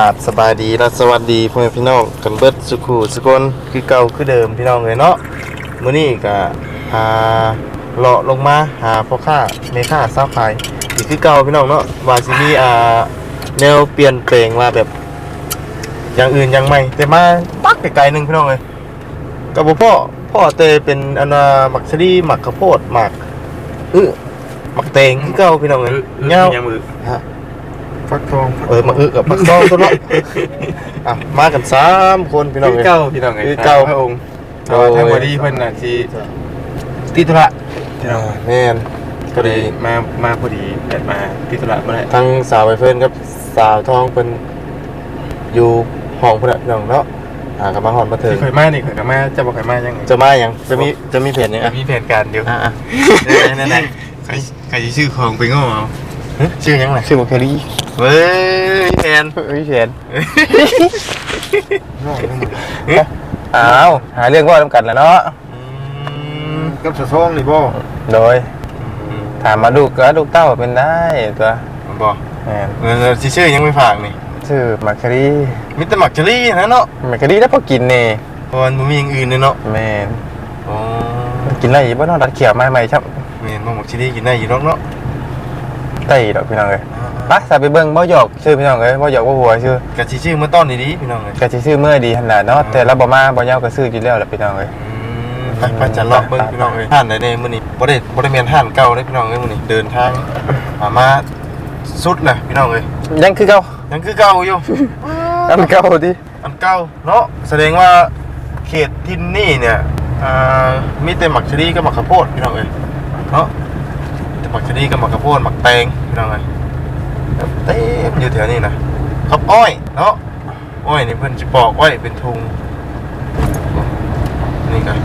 ราบสบายดีและสวัสดีพ่อแม่พี่น้องกันเบิดสุขุสุคนคือเก่าคือเดิมพี่น้องเลยเนาะมื้อนี้ก็หาเลาะลงมาหาพ่อค้าแม่ค้าซัพพลายอีกคือเก่าพี่น้องเนาะว่าสิมีอ่าแนวเปลี่ยนแปลงว่าแบบ อย่างอื่นยังไม่แต่มาปักไกลๆหนึงพี่น้องเลยกับบ่พ่อพ่อเตเป็นอันน่ะหมักชะดีหมักข้าวโพดหมักอื้อหมักเตงคือเก่าพี่น้องเลยเงา ยังมือฮะ ฟักทองเออมาอึกับพักซองตัวเนาะอะมากันสามคนพี่น้องคือเอ้ยเก้าพี่น้องไงคือเก้าพระองค์โอ้โอ้ยทางบอดี้เพิ่นน่ะที่ติดธุระพี่น้องแม่นพอดีมามาพอดีแดดมาติดธุระบ่ได้ทั้งสาวไปเพื่อนกับสาวทองเป็นอยู่ห้องเพื่อนพี่น้องเนาะอ่ากับมาหอนมาถึงที่เคยมานี่เคยก็มาจะบ่เคยมายังไงจะมาอย่างจะมีจะมีเพจยังอะมีแผนการอยู่อะอะไหนไหนใครใครสิชื่อของไปง้อเอาชื่อยังไงชื่อบ่เคยรี เว้ยแฟนเอ้ยแผนอ้าวหาเรื่องว่าทำกันแล้วเนาะกับสะท้องนี่บ่โดย ถามมาดูก็ลูกเต้าเป็นได้ตัวบอกแม่นเงินชื่อยังไม่ฝากนี่ชื่อมักคารีมิตรหมักเชอรี่นะเนาะมักคารีแล้วพอกินนี่เพราะมันบ่มีอย่างอื่นเลยเนาะแม่นอ๋อกินได้อีกบ่เนาะดัดเขียวมาใหม่ครับแม่นบ่หมักเชอรี่กินได้อยู่เนาะเนาะได้ดอกพี่น้องเอ้ย ไปสาไปเบิ่งบ่หยอกชื่อพี่น้องเอ้ยบ่หยอกบ่หัวชื่อกะสิชื่อเมื่อต้นนี้ดีพี่น้องเลยก็สิชื่อเมื่อดีขนาดเนาะแต่เราบ่มาบ่ยาวก็ซื้ออยู่แล้วล่ะพี่น้องเอ้ยไปไปจะลอกเบิ้งพี่น้องเลยห่านไหนเนี่ยมื้อนี้บ่ได้บ่ได้เมียนห่านเก่าเลยพี่น้องเลยมื้อนี้เดินทางมามาสุดน่ะพี่น้องเลยยังคือเก่ายังคือเก่าอยู่อันเก่าดิอันเก่าเนาะแสดงว่าเขตที่นี่เนี่ยอ่ามีแต่หมักชะนีกับหมักข้าวโพดพี่น้องเลยเนาะแต่หมักชะนีกับหมักข้าวโพดหมักแตงพี่น้องเลย เต็มอยู่แถวนี้นะข้าวอ้อยเนาะอ้อยนี่เพิ่นสิปอกไว้เป็นทุงนี่กัน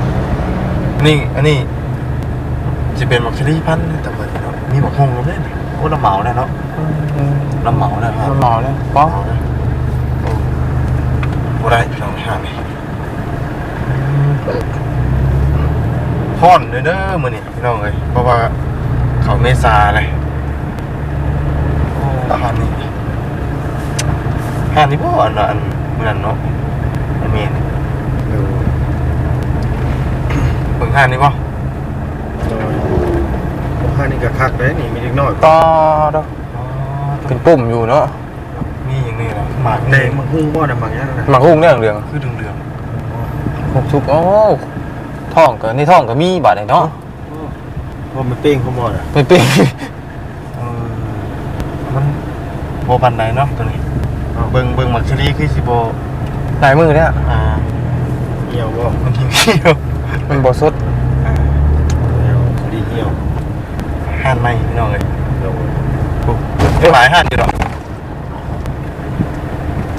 นี่อันนี้จะเป็นหมักเชอรี่พันธุ์แต่ว่าเนาะมีหมักฮงลงเล่นโอ้ลำเหมาเนี่ยเนาะลำเหมาเนี่ยครับหมอเลยป้องโอ้โหได้พี่น้องห้ามนี่พ่อนเด้อเด้อมื้อนี้พี่น้องเอ้ยเพราะว่าเขาเมษาเลยโอ้ห้ามนี่ห้ามนี่บ่อันน่ะอันมื้อนั้นเนาะอันเมนเบิ่งห้ามนี่บ่ข้านี่ก็คักเลยนี่มีเล็กน้อยต่อดอกเป็นปุ่มอยู่เนาะนี่อย่างนี้เหรอหมากแดแดงงมันหุ้งบ่น่ะบางอย่างน่ะหมักหุ้งเนี่ยเหลืองคือเดืองๆหกชุบโอ้ท้องก็ในท้องก็มีบาดนี่เนาะว่ามันเป้งเขาบ่น่ะไปเป้งๆเออมัน โบปันไหนเนาะตัวนี้ เบิ่งเบิ่งหมักชลีคือสิโบลายมือเนี่ยอ่าเหี่ยวบ่มันทิ้งเขี้ยวมันบสดอ่าเหี่ยวดีเหี่ยวห่านไหมพี่น้องเลยโดนปุ๊บไม่หลายห่านอยู่หรอก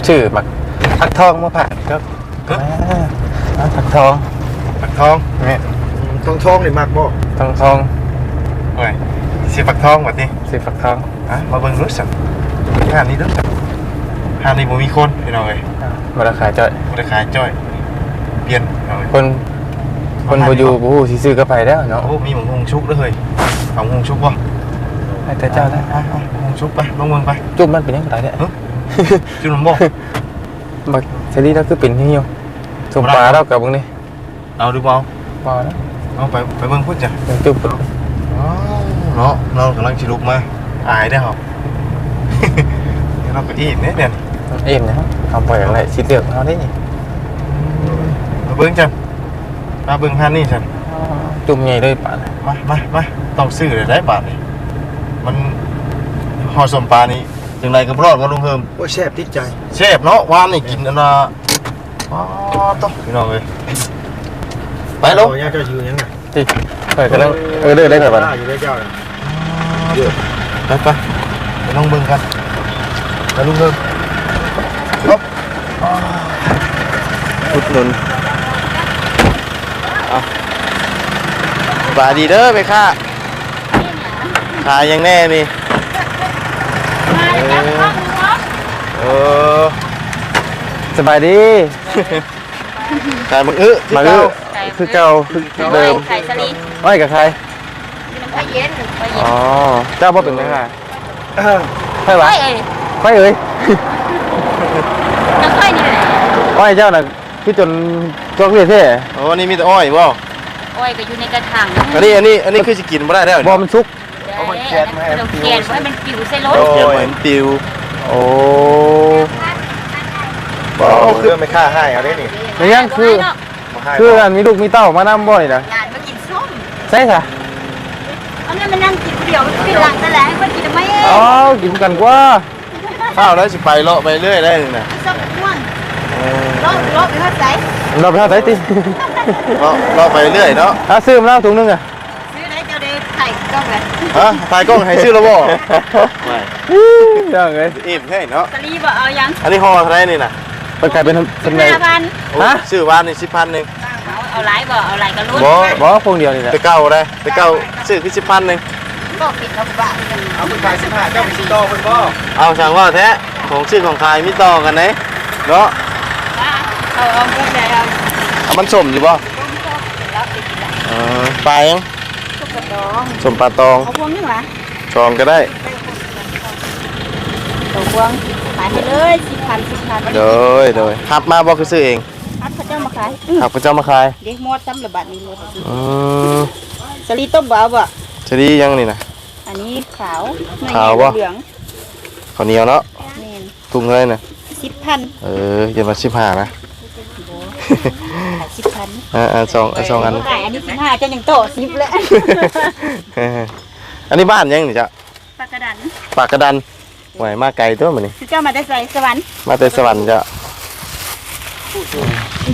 ชื่อหมักผักทองมาผ่านครับเอ๊ะอ่าผักทองปักทองเนี่ยทองทองนี่มักบ่ทองทองโอ้ยเสียปักทองแบบนี้สีผักทองอะมาเบิ่งรู้สัก ห่านนี้รู้สักห่านนี้บ่มีคนพี่น้องเลยมาราคาจ้อยบ่ได้ขายจ้อยเปลี่ยนพี่น้องเอ้ยคนคนบอยู่บูฮูสิซื้อกระไปแล้วเนาะโอ้มีหมูหงชุกด้วยเฮ้ยเอาหงชุกวะให้แต่เจ้าได้เอาเอาหงชุกไปลงเมืองไปจุ่มมันเป็นยังไงเนี่ย จุนมบอกบักเซรีแล้วคือเป็นที่อยู่สมปลาเรากับมึงนี่เอาดูเปล่าปลาแล้วเอาไปไปเมืองพุ่นจ้ะยังจุ่มเนาะเรากำลังชิลุกมาอายได้หรอเดี๋ยว เราก็อีกเนี่ยเนี่ยเอ็มนะครับทำไปอะไรชิดเดือกเขาได้มาเบิ้งจันมาเบิ้งฮันนี่จันจุ่มใหญ่เลยป่ามามามาต้องซื้อเลยได้บาทนี่มันห่อสมปลานี่จังไรก็รอดก็ลุงเฮิมโอ้แซ่บติดใจเชฟเนาะวานนี่กินอันน่ะอ๋อต้องพี่น้องเลยไปลงโอ้ย่าเจ้าอยู่ยังไงที่เออก็ต้องเออเลือกได้แต่บ้านอยู่ได้เจ้าน่ะไปไปไป ลองเบิ่งกันไปลุงเบิ่งลบอุดหนุนบาดีเด้อไปค่ะขายยังแน่นี่เออสบายดีขายมังอึมาคือคือเก่าคือเดิมไข่สลิดไม่กับใครมีน้ำไข่เย็นไข่เย็อ๋นอเจ้าพ่อเป็นไงค่ะ ใช่ไข่ปะเอ้ยไม่เอ้ยอ้อยเจ้าน่ะคือจนจอกเรียเท่โอ้อันนี่มีแต่อ้อยบ่อ้อยก็อยู่ในกระถางอันนี้อันนี้อันนี้คือสิกินบ่ได้แล้วบ่มันสุก เอามาแกนเราแกนไว้มันปิวใส่รถโอ้ยมันปิวโอ้บ่คือไม่ค่าให้เอาได้นี่ในยังคือบ่ให้คืออันมีลูกมีเต้ามานํบ่นี่นะหลานมากินส้มใช่ค่ะ อันนั้นมันนั่งกินเดียวมันเป็นหลังแต่แหละให้มันกินทำไมเองอ๋อกินกันกว่าข้าวแล้วสิไปเลาะไปเรื่อยได้นี่นะส้มม่วงเออรอบรอบไปเท่าไหร่เราไปหาไสติเลาะเลาะไปเรื่อยเนาะอะซื้อมาแล้วถุงหนึงอะซื้อได้เจ้าเดย์ไข่ก็เลยฮะถ่ายกล้องให้ชื่อแล้วบ่ไม่จังเลยอิ่มให้เนาะสลีบ่เอายังอันนี้ห่อเท่าไหร่นี่น่ะเปิดขายเป็นสิเป็บนไง ห้าพันโอ้ฮะ ชื่อวานนี่10,000นึงเอา เอาหลายบ่เอาหลายก็ลุ้นบ่บ่พวงเดียวนี่แหละไปเก่าได้ไปเก่าซื้อคือ10,000นึงก็ปิดเอาบ้ากันเอาไปขาย15เจ้าไปสิโตเพิ่นบ่เอาช่างว่าแท้ของชื่อของขายมีต่อกันไหนเนาะเอาเอาพวกไหนเอาเอามันสมอยู่บ่แล้วไปกินละเออปลายังทุกกระดองสมปลาตองเอาพวงนี่หว่าชองก็ได้ตัวพวงขายให้เลยสิบพันสิบพันโดยโดยหับมาบ่คือซื้อเอง ขายหับพระเจ้ามาขายเด็กหมดซ้ำระบาดนี้หมดอืมสลีต้มบ่เอาบ่จะดียังนี่นะอันนี้ขาวขาวบ่เหลืองข้าวเหนียวเนาะแม่นถุงเลยนะสิบพันเอออย่ามาสิบห้านะขายสิบพันอ่าอ่าสองอ่าสองอันขายอันนี้สิบห้าเจ้ายังโตสิบแล้วอันนี้บ้านยังนี่จ้ะปากกระดันปากกระดันไหวมาไกลตัวมันนี่คือเจ้ามาได้ใส่สวรรค์มาแต่สวรรค์จ้ะ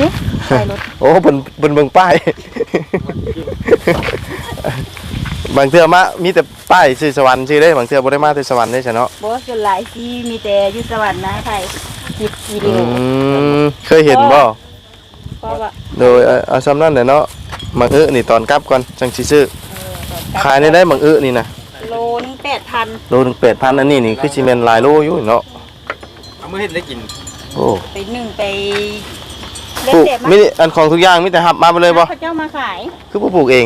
นี่ใส่รถโอ้บนบนเบิ่งป้าย บางเทื่อมามีแต่ป้ายชื่อสวรรค์ชื่อได้บางเทื่อบ่ได้มาแต่สวรรค์ได้ซะเนาะบ่ส่วนหลายที่มีแต่อยู่สวรรค์นะไทยคลิปวิดีอืโอมเคยเห็นบ่เพราะว่าโดยเอาเอาซ้ำนั่นแหละเนาะมังอึนี่ตอนกลับก่อนจังสิซื้อขายในได้มังอึนี่นะโลนึงแปดพันโลหนึง8,000อันนี้นี่คือสิแม่นหลายโลอยู่เนาะเอามื้อเฮ็ดได้กินโอ้ไปหนึ่งไป ปลูกเด็ดๆมีอันของทุกอย่างมีแต่หับมาไปเลยบ่พระเจ้ามาขายคือบ่ปลูกเอง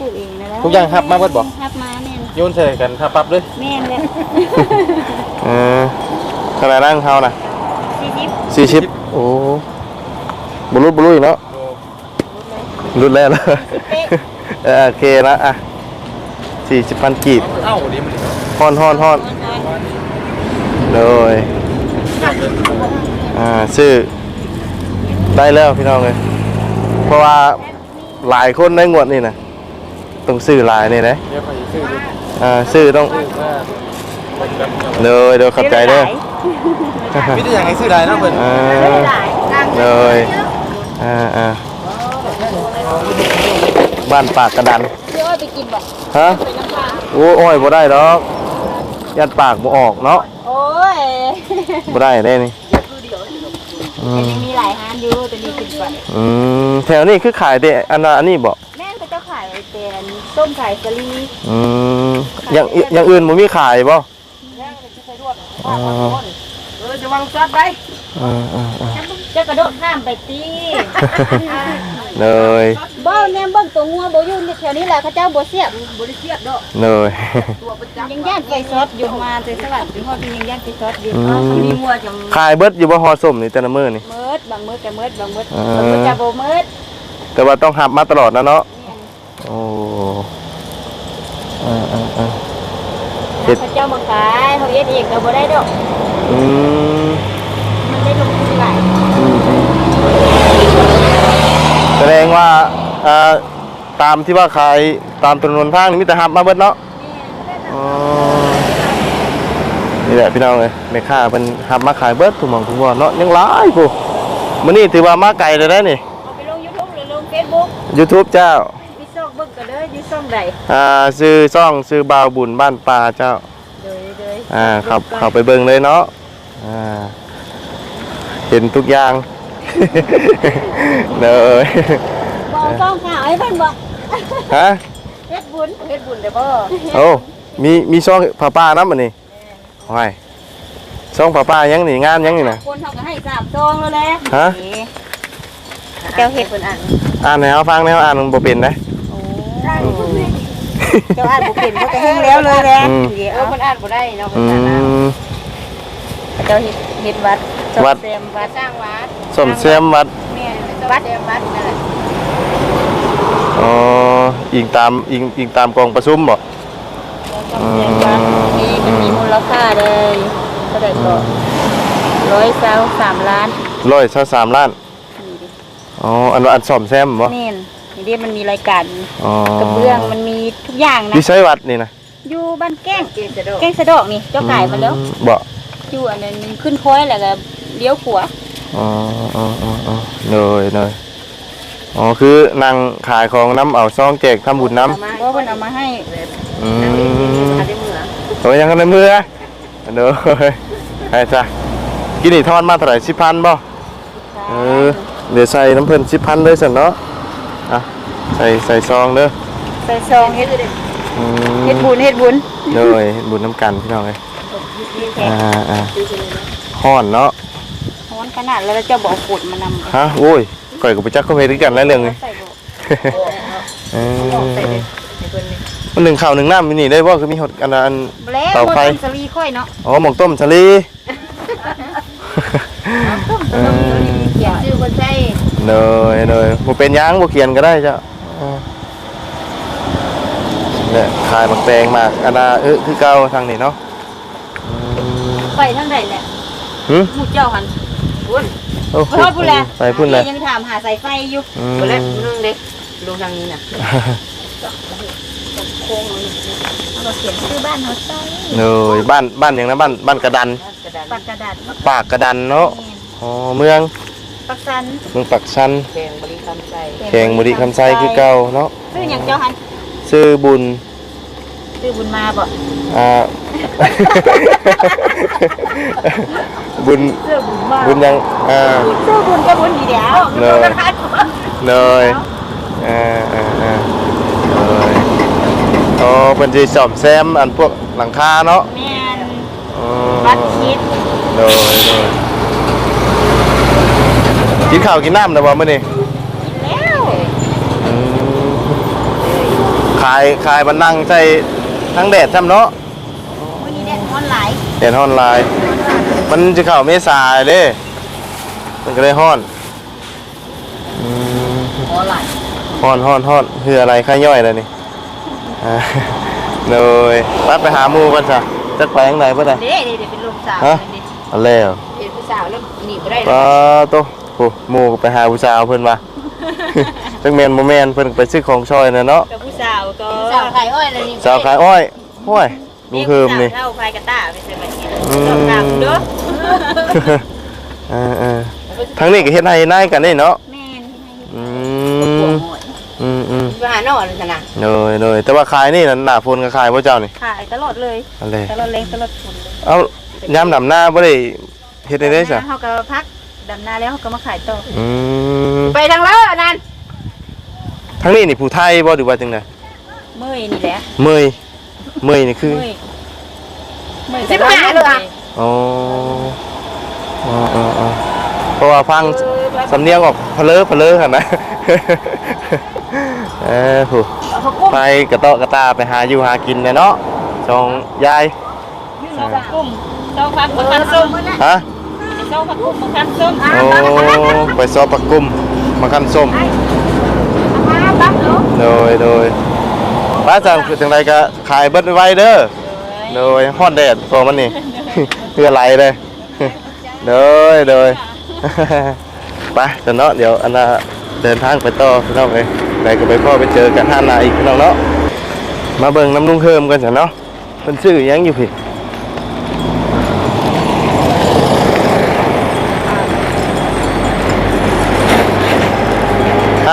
ปลูกเองนะทุกอย่างหับมาเบิดบ่หับมาแม่นโยนใส่กันถ้าปรับเลยแม่นเลยเออขนาดนั้นเฮาน่ะสี่สิบ40โอ้บ่รู้บ่รู้อีกเนาะรุ่นแรกแล้วเออโอเคนะอะ40,000กีบเอ้านี่มันฮ้อนฮ้อนฮ้อนเลยอ่าซื้อ ได้แล้วพี่น้องเลยเพราะว่าหลายคนได้งวดนี่นะต้องซื้อหลายนี่นะเดี๋ยวไปซื้อดูอ่าซื้อต้องเลยเดี๋ยวขับใจเด้อมีแต่อย่างให้ซื้อได้เนาะเพิ่นอ่าหลายกลางเลยอ่าอ่าบ้านปากกระดันเดี๋ยวเอาไปกินบ่ฮะไปน้ำปลาโอ้โอ้ยบ่ได้ดอกยัดปากบ่ออกเนาะโอ้ยบ่ได้ได้นี่อื แต่มยังมีหลายฮานอยู่แต่นี่กินก่อนอืมแถวนี้คือขายแต่อันนั้นอันนี้บ่แม่นก็จะขายเป็นส้มขายสลีอืมอย่างอื่นอย่างอื่นบ่มีขายบ่แม่นก็จะใส่รวดอ๋อเออจะวางซอสไปอ่าอ่าอ่า จะกระโดดข้ามไปตีเลยบ่แนมเบิ่งตัวงัวบ่อยู่แถวนี้แหละเขาเจ้าบ่เสียบบ่ได้เสียบดอกเลยยังย่านไฟซอสอยู่มาแต่สวัสดิ์ฮอดที่ยังย่านไฟซอสอยู่อืมเขามีงัวจังขายเบิดอยู่บ่ฮอส้มนี่แต่ละมื้อนี่เมิดบางเมิดก็เมิดบางเมิดอ่าบางเมิดจะบ่เมิดแต่ว่าต้องหับมาตลอดนะเนาะโอ้อ่าอ่าอ่าเฮ็ดเขาเจ้ามาขายเขาเฮ็ดเองก็บ่ได้ดอกอืมมันได้ลงทุนหลาย อืมอืม แสดงว่าอ่าตามที่ว่าขายตามถนนทางนี่มีแต่หับมาเบิดเนาะอ๋อนี่แหละพี่น้องเลยแม่ค้าเป็นหับมาขายเบิดทุกหม่องทุกวันเนาะยังหลายกูมื้อนี้ถือว่ามาไกลเลยได้นี่เอาไปลง YouTube หรือลง Facebook YouTube เจ้ามีช่องเบิ่งก็เลยมีช่องใดอ่าซื้อซ่องซื้อบาวบุญบ้านปลาเจ้าเลยเลยอ่าขับเข้าไปเบิ่งเลยเนาะอ่าเห็นทุกอย่าง เลยบ่ช่องข่าวให้เพิ่นบ่ฮะเฮ็ดบุญเฮ็ดบุญได้บ่โอ้มีมีซ่องผ้าป้าน้ำมันนี่โอ้ยซ่องผ้าป้ายังนี่งานยังนี่นะคนเฮาก็ให้สามซองแล้วแหละฮะนี่เจ้าเฮ็ดเพิ่นอ่านอ่านให้เฮาฟังแนวอ่านมันบ่เป็นนะโอ้เจ้าอ่านบ่เป็นก็จะแห้งแล้วเลยแหละอืมเดี๋ยวเอาเพิ่นอ่านบ่ได้เนาะอืมเจ้าเฮ็ดเฮ็ดวัดวัดเต็มวัดสร้างวัด สมแซมวัดแม่วัดวัดนั่นแหละอ๋ออิงตามอิงอิงตามกองประชุมบ่ต้องเรียนวัดมีมันมีมูลค่าเลยเท่าไหร่ก็ร้อยสาวสามล้านร้อยสามล้านนี่ดิอ๋ออันว่าอันสมแซมบ่แม่นนี่เดิมันมีรายการอ๋อกระเบื้องมันมีทุกอย่างนะวิชัยวัดนี่นะอยู่บ้านแก้งแก้งสะดอกนี่เจ้าไก่มาแล้วอืบ่อยู่อันนั้นมันขึ้นค้อยแหละก็เลี้ยวขวา อ๋ออ๋ออ๋ออ๋อเลยเลยอ๋อคือนางขายของน้ำเอาซองแจกทำบุญน้ำเพราะมันเอามาให้อืมอะไรเหมือโอ้ยยังกันในมืออะเด้อใช่จ้ะกินนี่ทอนมาเท่าไหร่สิพันบ่เออเดี๋ยวใส่น้ำเพิ่นสิพันเลยสินเนาะอะใส่ใส่ซองเด้อใส่ซองเฮ็ดอืมเฮ็ดบุญเฮ็ดบุญเลยเฮ็ดบุญน้ำกันพี่น้องเลยอ่าอ่าฮ้อนเนาะร้อน ขนาดแล้วเจ้าบอกกดมานำฮะโอ้ยก่อยกับไปจักเข้าไปด้วยกันแล้วเรื่องนี้ใส่บอกเออมันหนึ่งข้าวหนึ่งน้ำมีนี่ได้บ่คือมีหดอันอันแล้วเตาไฟหมดอันสลีค่อยเนาะอ๋อหมกต้มสลีเออเขียนชื่อคนใช้เลยเลยบ่เป็นหยังบ่เขียนก็ได้จ้ะเออเนี่ยขายบักแตงมากอันน่ะเออคือเก่าทางนี้เนาะอืมไปทางใดแหละหึหมู่เจ้าหัน พุ่นโอ้ไปทอดพุ่นแหละไปพุ่นเลยยังถามหาสายไฟอยู่อืมพุ่นแหละนึงเด็กลงทางนี้น่ะโค้งเราเขียนชื่อบ้านเขาใส่เลยบ้านบ้านหยังนะบ้านบ้านกระดันปากกระดาษปากกระดันเนาะอ๋อเมืองปักสันเมืองปักชันแขงบริคำใจแขงบุรีคำไซคือเก่าเนาะชื่อหยังเจ้าหันชื่อบุญ ชื่อบุญมาบ่อ่า บุญชื่อบุญมาบุญยังอ่า ชื่อบุญก็บุญดีเดียวเลยเลยอ่าอ่าอ่าเลยอ๋อเป็นที่ซ่อมแซมอันพวกหลังคาเนาะแม่นอ๋อวัดคิดเลยเลยกินข้าวกินน้ำนะบ่มื้อนี้แล้ว อืมขายขายบันนั่งใส่ ทั้งแดดซ้ำเนาะวันนี้แดดร้อนหลายแดดฮ้อนหลาย มันจะเข้าเมษาเด้มันก็เลยฮ้อนอืมร้อนหลายฮ้อนฮ้อนฮ้อนคืออะไรข้าย่อยแล้วนี่อ่าเลยปัดไปหาหมูกันจ้ะจักไปทางไหนเพื่อนเด้เด้เดี๋ยวเป็นลมสาวฮะเด้เอาแล้วเป็นผู้สาวแล้วหนีบ่ได้ปลาโตโอ้หมูก็ไปหาผู้สาวเพิ่นมาจักแมนโมแมนเพิ่นไปซื้อของชอยน่ะเนาะกับผู้ สาวก็สาวขายอ้อยเลยนี่สาวขายอ้อยห้วยลุงเฮิมนี่เท่าพายกระต้าไปใส่บัตรนี้อืมดอกดำเด้อเออเออทั้งนี้ก็เฮ็ดให้นายกันได้เนาะแม่นอืมอืมอืมไปหาหน่อเลยนะเลยเลยแต่ว่าขายนี่น่ะหน้าฝนก็ขายบ่เจ้านี่ขายตลอดเลยอันเลยตลอดแรงตลอดฝนเลยเอายามดำหน้าบ่ได้เฮ็ดได้เด้จ้ะเฮาก็พักดำนาแล้วเฮาก็มาขายต่ออืมไปทางเลอนั่น ทั้งนี้นี่ผู้ไทยบ่หรือว่าจังไดเมื่อยนี่แหละเมยเมยนี่คือ เมื่อยเมื่อยสิบห้าเลยอะอ๋ออ๋ออ๋ออ๋อเพราะว่าฟังสำเนียงออกเพลอเพลอกันนะ เออผู้เขากุ้มไปกระเตาะกระตาไปหาอยู่หากินเนี่ยเนาะจองยายเจ้าผักกุ้มเจ้าผักมะขามส้มฮะ เจ้าผักกุ้มมะขามส้มโอ้ไปซอปักกุ้มมาคันส้มมาบักเนาะโดยโดยป้าจังคือจังไรก็ขายเบิดไว้เด้อโดยฮอดแดดตัวมันนี่ เพื่อไหลเลยโดยโดยไปแต่เนาะเดี๋ยวอันน่ะเดินทางไปต่อพี่น้องเลยไหนก็ไปพ่อไปเจอกันห้านาอีกพี่น้องเนาะมาเบิ่งน้ำลุงเฮิมกันจ้ะเนาะเป็นชื่อหยังอยู่พี่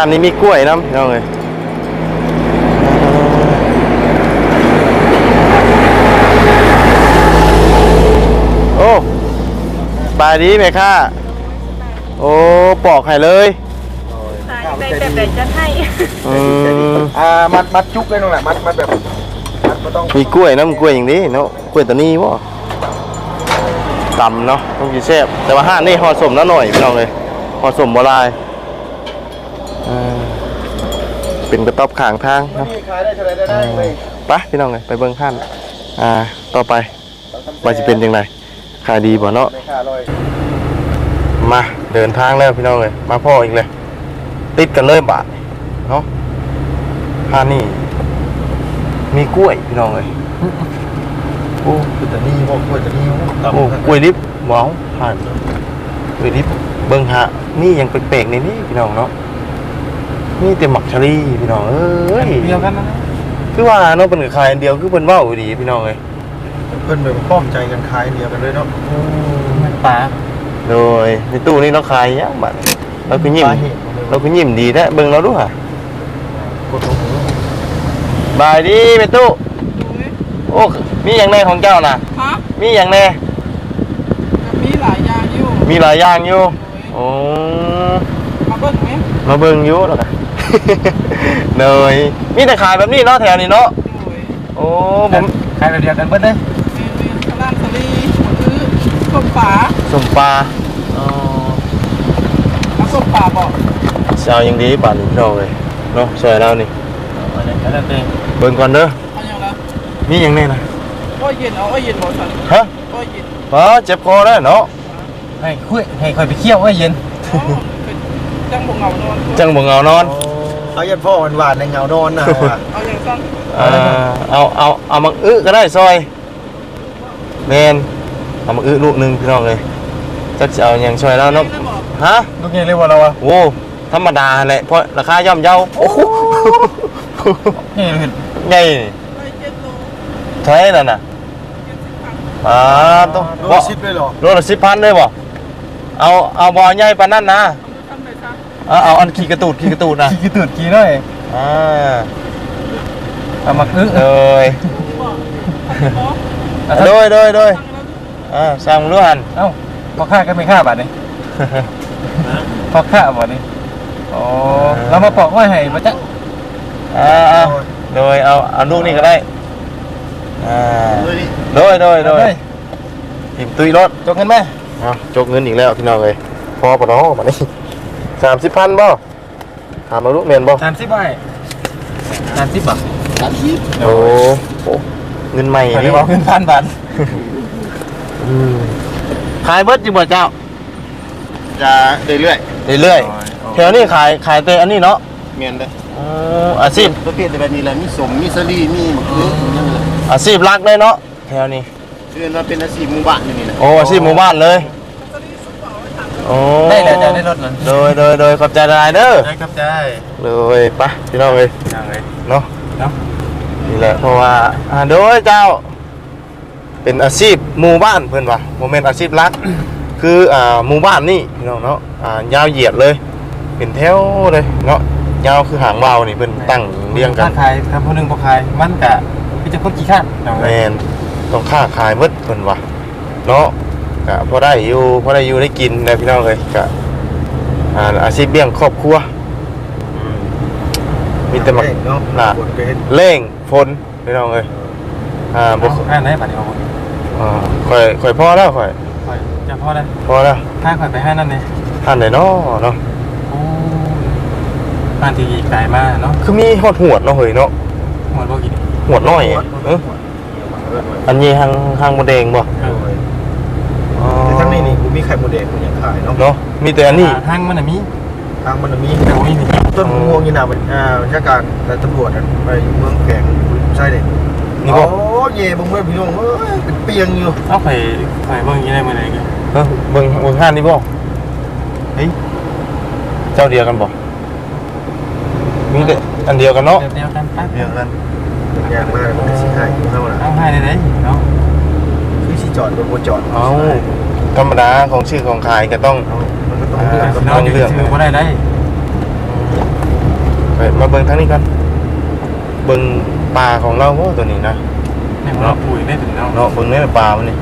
อันนี้มีกล้วยน้ำพี่น้องเลยโอ้ปลายดีไหมค่ะ โอ้ปอกให้เลยไปแบบแบบจะให้อืมอ่ามัดมัดจุกเลยน้องแหละมัดมัดแบบมัดไม่ต้องมีกล้วยน้ำกล้วยอย่างนี้เนาะกล้วยตัวนี้วะต่ำเนาะต้องกินแซ่บแต่ว่าห้านี่ห่อสมแล้วหน่อยพี่น้องเลยห่อสมโบราณอ่า เป็นกระต๊อบข้างทางเนาะนี่ขายได้เท่าไหรได้ได้เลยไปพี่น้องเลยไปเบิ้งข้านอ่าต่อไปว่าจะเป็นยังไงขายดีบ่เนาะไม่ค่าร้อยมาเดินทางแล้วพี่น้องเลยมาพ่ออีกเลย ติดกันเลยบาทเนาะท่านี่มีกล้วยพี่น้องเลยโอ้คือแต่นี่บอกว่าแต่นี่โอ้กล้วยดิบว้าวผ่านกล้วยดิบเบิ่งฮะนี่ยังแปลกๆในนี่พี่น้องเนาะ นี่แต่หมักชะลีพี่น้องเอ้ยเดียวกันนะคือว่าเนาะเป็นกับใครอันเดียวคือเป็นว่าวดีพี่น้องเลยเพิ่นแบบป้อมใจกันคล้ายเดียวกันเลยเนาะมันปลาโดยในตู้นี้เราขายยังบัดเราคือยิ้มปลาเห็นหมดเลยเราคือยิ้มดีนะเบิ่งเราดูฮะกดลงหูบายดีเมตู้โอ้มีอย่างแน่ของเจ้าน่ะฮะมีอย่างแน่ก็มีหลายอย่างอยู่มีหลายอย่างอยู่โอ้มาเบิ่งไหมมาเบิ่งอยู่แล้วกัน เนยมีแต่ขายแบบนี้เนาะแถวนี้เนาะโอ้ยโอ้ผมใครแบบเดียวกันเบิดเลยเมนเมนข้าวร้านสลีคือส้มป่าสมปลาอ๋อเอาส้มป่าบอกเช้ายังดีป่านนี้พี่น้องเลยเนาะสวยแล้วนี่อันนี้อันนั้นเองเบิ่งก่อนเด้อเอาอย่างละมีอย่างแน่นะอ้อยเย็นเอาอ้อยเย็นบอกสันฮะอ้อยเย็นอ๋อเจ็บคอแล้วเนาะให้คุยให้คอยไปเคี่ยวไว้เย็นอ๋อเป็นจังบงเงานอนจังบ่เหงานอน เอายันพ่อหวานๆในเงานอนนะว่ะเอาอย่างสั้นอ่าเอาเอาเอามังอึก็ได้ซอยแมนเอามังอึลูกหนึงพี่น้องเลยจักจะเอาอย่างช่วยแล้วเนาะได้บอกฮะลูกเงี้ยเรียกว่าเราอะโว้ธรรมดาแหละเพราะราคาย่อมเยาโอ้โหนี่เห็นไงได้เจ็ดโลเท่าไหร่นั่นน่ะเจ็ดสิบพันอ่าต้องโลบ่ชิปเลยเหรอโลละสิบพันเลยบ่เอาเอาบ่อใหญ่ปานนั้นนะทำไปซะ เอาเอาอันขี่กระตูดขี่กระตูดนะขี้ตืดขี้หน่อยอ่าเอามาอึโดยบอกทำไปบอกโดยโดยโดยทำแล้วอ่าสั่งรู้หันเอ้าพอค่าก็ไม่ค่าบาทนี่พอค่าบาทนี่โอ้เรามาปอกไว้ให้มาจ๊ะอ่าเอาโดยเอาเอาลูกนี่ก็ได้อ่าเลยดิโดยโดยโดยเฮ้ยหิมตุยรถจกเงินไหมเอาจกเงินอีกแล้วพี่น้องเลยพอปะเนาะมานี่ สามสิบพันบ่ถามมาลูกเมียนบ่สามสิบใบสามสิบบาทโอ้โหเงินใหม่เดี๋นี่ยวเอาเงินพันบาทอืมขายเบิดจิบ่เจ้าจะเรื่อยเรื่อยๆแถวนี้ขายขายแต่อันนี้เนาะๆเมียนเลยอ๋ออาชีพประเภทแบบนี้แหละมีสมมีสลีมีมะเขือนั่นแหละอาชีพหลักเลยเนาะแถวนี้คือมันเป็นอาชีพหมู่บ้านอยู่นี่นะโอ้อาชีพหมู่บ้านเลย โอ้ได้แล้วจะได้รถนั้นโดยโดยโดยขอบใจหลายเด้อได้ครับได้เลยไปะพี่น้องเลยยังไงเนาะเนาะนี่แหละเพราะว่าอ่าโดยเจ้า เป็นอาชีพหมู่บ้านเพื่อนว่ะโมเมนต์อาชีพหลัก คืออ่าหมู่บ้านนี่พี่น้องเนาะอ่ายาวเหยียดเลย เป็นแถวเลยเนาะยาวคือหางวาวนี่เพิ่นตั้งเรียงกันถ้าขายทำคนหนึ่งพอขายมันกะพี่จะคนกี่ขั้นยังแมไงนต้องค่าขายเบิดเพิ่นว่ะเนาะ ก็พอได้อยู่พอได้อยู่ได้กินนะพี่น้องเลยก็อ่าอาชีพเลี้ยงครอบครัวอืมมีแต่มักเนาะน่ะกดเกณฑ์เร่งฝนพี่น้องเลยอ่าบ่เอาห้าไหนบัตรเดียวอ่าข่อยข่อยพอแล้วข่อยจะพอแล้วพอแล้วถ้าข่อยไปห้านั่นเลยท่านไหนเนาะเนาะโอ้บ้านที่ไกลมากเนาะคือมีหอดหวดเนาะเฮ้ยเนาะหมดโลกี่หวดน้อยเอออันนี้หางหางบ่แดงบ่อ๋อแต่ทั้งนี้นี่กู มีไข่โมเดลกูยังขายเนาะเนาะมีแต่อันนี้ห้างมันอะมีทางมันมีแต่ว่ามีมีต้นมะม่วงนี่นะมันอ่าราชการและตำรวจอะไปเมืองแขงใช่เลยนี่บ่โอ้เย่บึงเว้ยพี่น้องเอ้ยเป็นเปียงอยู่เอาไปไปเบิ่งยังไงมาไหนกันเออเบิ่งเบิ่งห้านนี่บ่เฮ้ยเจ้าเดียวกันบ่มีแต่อันเดียวกันเนาะเดียวกันปั๊บเปียงกันอย่างมากมันก็สิหายอยู่เท่านั้นเอาให้ได้เลยเนาะคือสิจอดบนบ่จอด เอ้า ธรรมดาของชื่อของขายก็ต้องเอามันก็ต้องเลือกเนาะเดี๋ยวซื้อบ่ได้ได้ไปมาเบิ่งทางนี้กันเบิ่งปลาของเราโอ้ตัวนี้นะเนี่ยเราปุ๋ยได้ถึงเนาะเนาะเบิ่งในปลามันนี่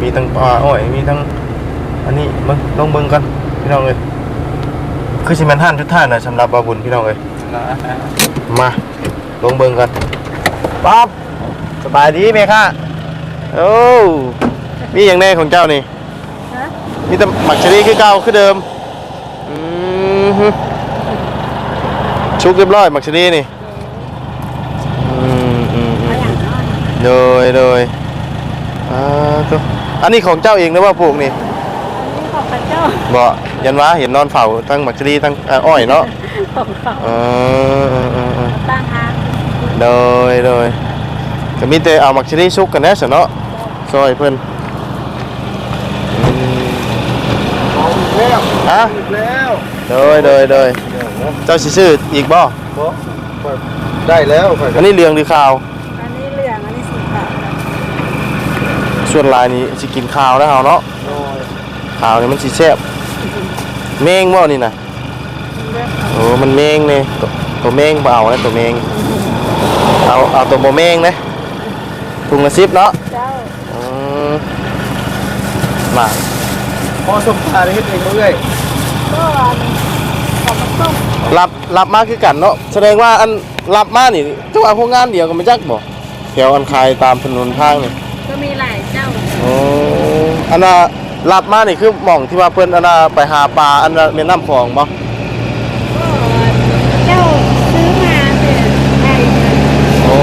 มีทั้งปลาอ้อย มีทั้ง อันนี้เบิ่งลองเบิ่งกันพี่น้องเอ้ยคือสิแม่นท่านทุกท่านน่ะสำหรับบาบุญพี่น้องเอ้ยมาลองเบิ่งกันปั๊บสบายดีไหมคะโอ้มีอย่างแน่ของเจ้านี่ฮะ มีแต่หมักชะนีคือเก่าคือเดิมอือฮึชุกเรียบร้อยหมักชะนีนี่อืมอืมอืมโดยโดยอ่าตัวอันนี้ของเจ้าเองหรือว่าปลูกนี่นี่ของพระเจ้าบ่ยันว่าเห็นนอนเฝ้าทั้งมักชรีทั้งอ่าอ้อยเนาะของเขาเออเออเออเออตั้งหางโดยโดยก็มีแต่เอามักชรีชุกกันแน่ซะเนาะซอยเพิ่นอืม เอาอีกแล้ว ฮะอีกแล้วโดยโดยโดยเจ้าสิซื้ออีกบ่บ่ค่อยได้แล้วค่อยอันนี้เรื่องหรือข่าว อันนี้เหลือง อันนี้สีขาวส่วนหลายนี้สิกินข้าวแล้วเฮาเนาะโอ้ยข้าวนี่มันสิแซ่บเมงบ่นี่น่ะโอ้มันเมงนี่ตัวตัวเมงบ่เอานะตัวเมงเอาเอาตัวบ่เมงนะถุงละ10เนาะเจ้าอืมมาพ อสมภารเฮ็ดเองบ่เอ้ยก็อันของมันต้มรับรับมาคือกันเนาะแสดงว่าอันรับมานี่จังหวะพวกงานเดียวกันมาจักบ่แถวอันคายตามถนนทางนี่ก็มีหลายเจ้าโอ้อันน่ะรับมานี่คือหม่องที่ว่าเพิ่นอันน่ะไปหาปลาอันน่ะแม่น้ำคลองบ่ ก็เจ้าซื้อมาเนี่ยได้ โอ้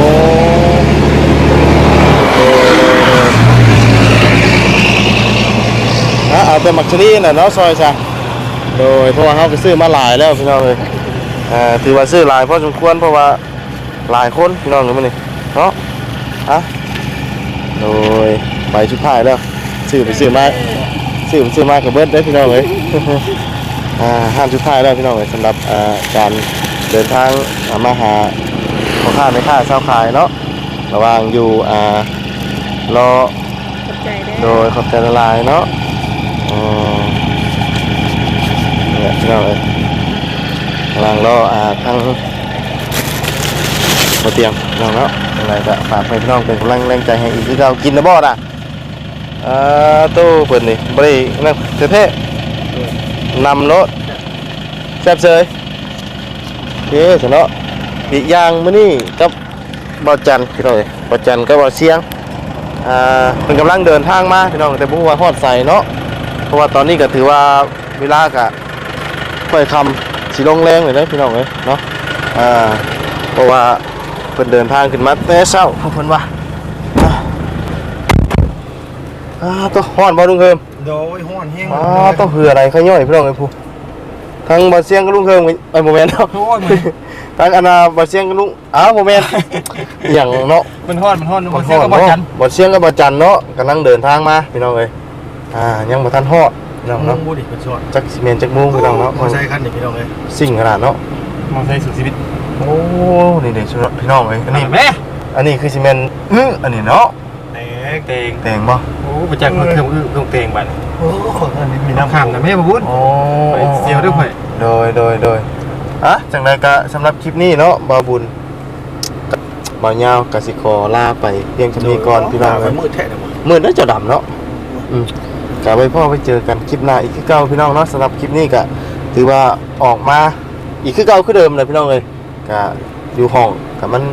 อะเอา แต่มักชะรีน่ะเนาะซอยซะโดยเพราะว่าเฮาก็ซื้อมาหลายแล้วพี่น้องเอ้ยอ่าถือว่าซื้อหลายพอสมควรเพราะว่าหลายคนพี่น้องเอ้ยมื้อนี้เนาะอะโดยไปชุดท้ายแล้วซื้อไปซื้อมาซื้อไปซื้อมากับเบิดเด้อพี่น้องเอ้ยอ่าห้ามชุดท้ายแล้วพี่น้องเอ้ยสำหรับอ่าการเดินทางอ่ามาหาพ่อค้าไม่ค้าเช่าขายเนาะระหว่างอยู่อ่ารอขอบใจได้โดยขอบใจละลายเนาะอืมเนี่ย พี่น้องเอ้ยลังรออ่าทั้งบนเตียงพี่น้องเนาะอะไรก็ฝากให้พี่น้องเป็นกำลังแรงใจให้อีกที่เรากินนะบ่น่ะอ่าตู้เปิดนี่บรินั่นเท่ๆนำรถแซ่บเซยโอเคสนเนาะอีกอย่างมื้อนี้กับบ่จันทร์พี่น้องเอ้ยบ่จันท์ก็บ่เสียงอ่าเพิ่นกำลังเดินทางมาพี่น้องแต่บ่ฮู้ว่าฮอดไสเนาะเพราะว่าตอนนี้ก็ถือว่าเวลาก็ ค่อยค่ำสิลงแรงเลยเด้อพี่น้องเอ้ยเนาะอ่าเพราะว่าเพิ่นเดินทางขึ้นมาแต่เช้าเพิ่นว่าอ่าอ่าตัวฮ้อนบ่ลุงเฮิมโดยฮ้อนแฮงอ๋อต้องเหืออะไรเขาย่อยพี่น้องเอ้ยผู้ทั้งบ่เสียงกับลุงเฮิมไอ้ยบ่แม่นเนาะโอ้ยมันทั้งอนนาบอเสียงกับลุงอ้าวโมเมนต์อย่างเนาะมันฮ้อนมันฮ้อนบ่บ่เสียก็บ่จันบอเสียงกับบอจันเนาะกำลังเดินทางมาพี่น้องเอ้ยอ่ายังบ่ทันฮอด พี่น้องน้อเนาะงบูดิเป็นชอดจักสิเมนจักมุงพี่น้องเนาะมอไซค์คันนี้พี่น้องเอ้ยสิ่งขนาดเนาะ มองใส่สุดชีวิต โอ้นี่เด็กชุดพี่น้องเอ้ยอันนี้แม่อันนี้คือสิเมนอื้ออันนี้เนาะเตงเตงแต่งบ่โอ้บ่จักมันเครื่องอื้อเครื่องเตงบัดโอ้อันนี้มีมีน้ำน้ำข้ามนะแม่บ่บุญโอ้ไปเสียวด้วยข่อยโดยโดยโดยอะจังไดก็สำหรับคลิปนี้เนาะบ่าวบุญบ่าวยาวกสิขอลาไปเพียงเท่านี้ก่อนพี่น้องเอ้เอ้ยยมืดแท้เลยบ่มืดแล้วจะดำเนาะอืม กะไว้พ่อไปเจอกันคลิปหน้าอีกคือเก่าพี่น้องเนาะสำหรับคลิปนี้ก็ถือว่าออกมาอีกคือเก่าคือเดิมเลยพี่น้องเลยกะอยู่ห้องกับมัน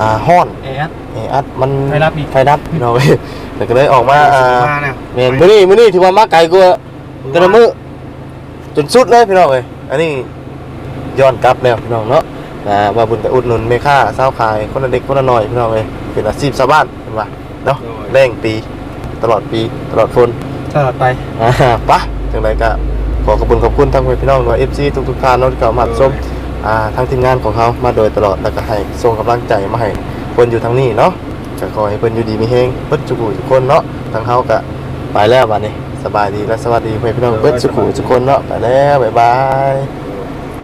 อ่าห้อนเอ๊ะเออัดมันไฟดับอีก ไฟดับพี่น้องเลยแต่ก็เลยออกมาอ่ามาแล้วเมนมื้อนี้มื้อนี้ถือว่ามาไกลกว่าแต่ละมื้อจนสุดเลยพี่น้องเลยอันนี้ย้อนกลับแล้วพี่น้องเนาะแต่ว่าบุญกับอุดหนุนเมค่าเศร้าวขายคนละเด็กคนละน้อยพี่น้องเลยเป็นอาชีพชาวบ้านเป็นว่าเนาะแรงปีตลอดปีตลอดฝนต ลอดไปอ่าปะจังไรก็ขอขอบคุณขอบคุณทั้งพี่น้องหน่วยเอฟซีทุกทุกท่านเนาะที่เข้ามาชมอ่าทั้งทีมงานของเขามาโดยตลอดแล้วก็ให้ส่งกำลังใจมาให้คนอยู่ทั้งนี้เนาะก็ขอให้เพิ่นอยู่ดีมีเฮงเพิ่นสุขุทุกคนเนาะทั้งเขาก็ไปแล้ววันนี้สบายดีและสวัสดีเพื่อนพี่น้องเพิ่นสุขุทุกคนเนาะไปแล้วบ๊ายบาย